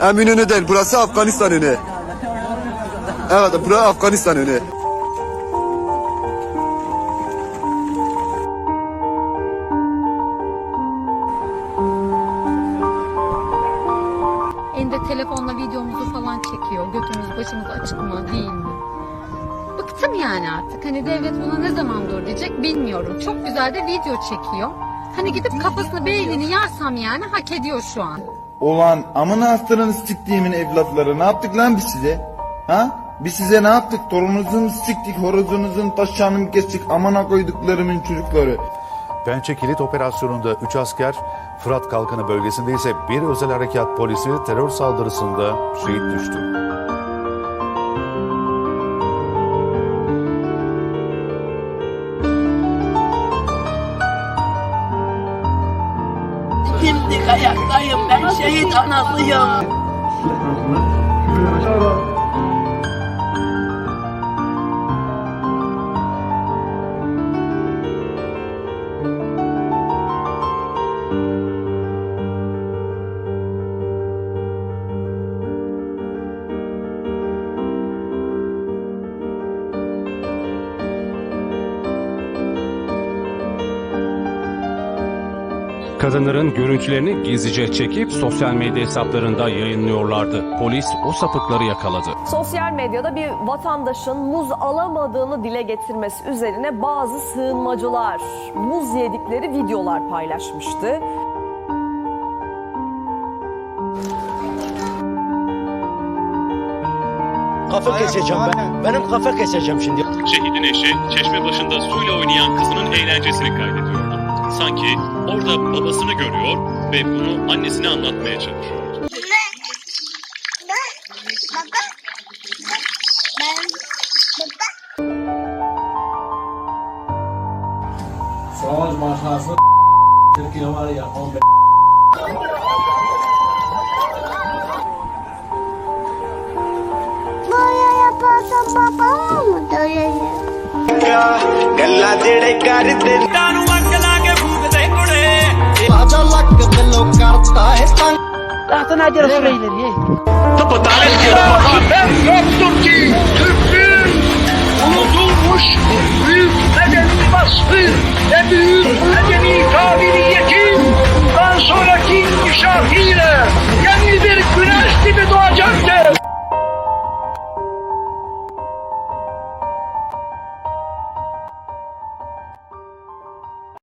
Eminönü değil burası Afganistan önü. Evet burası Afganistan önü. Elinde telefonla videomuzu falan çekiyor. Götümüz başımız açık mı değil mi? Bıktım yani artık. Hani devlet buna ne zaman dur diyecek bilmiyorum. Çok güzel de video çekiyor. Hani gidip kafasını beynini yarsam yani hak ediyor şu an. Ulan amına astırını siktiğimin evlatları ne yaptık lan biz size? Ha? Biz size ne yaptık? Torununuzu mu siktik, horozunuzun taşağını kestik, amına koyduklarımın çocukları. Pençe Kilit Operasyonu'nda 3 asker, Fırat Kalkanı bölgesinde ise bir özel harekat polisi terör saldırısında şehit düştü. Dimdik ayaktayım ben şehit anasıyım. Kadınların görüntülerini gizlice çekip sosyal medya hesaplarında yayınlıyorlardı. Polis o sapıkları yakaladı. Sosyal medyada bir vatandaşın muz alamadığını dile getirmesi üzerine bazı sığınmacılar muz yedikleri videolar paylaşmıştı. Kafa keseceğim ben. Benim kafa keseceğim şimdi. Şehidin eşi çeşme başında suyla oynayan kızının eğlencesini kaydediyordu. Sanki orada babasını görüyor ve bunu annesine anlatmaya çalışıyordu. Savaş başlasın Türkiye var ya 15 Böyle yaparsam babam mı dövecek? ਗੱਲਾਂ ਜਿਹੜੇ ਕਰਦੇ ਨੂੰ لا تنادي رسول الله تبط عليك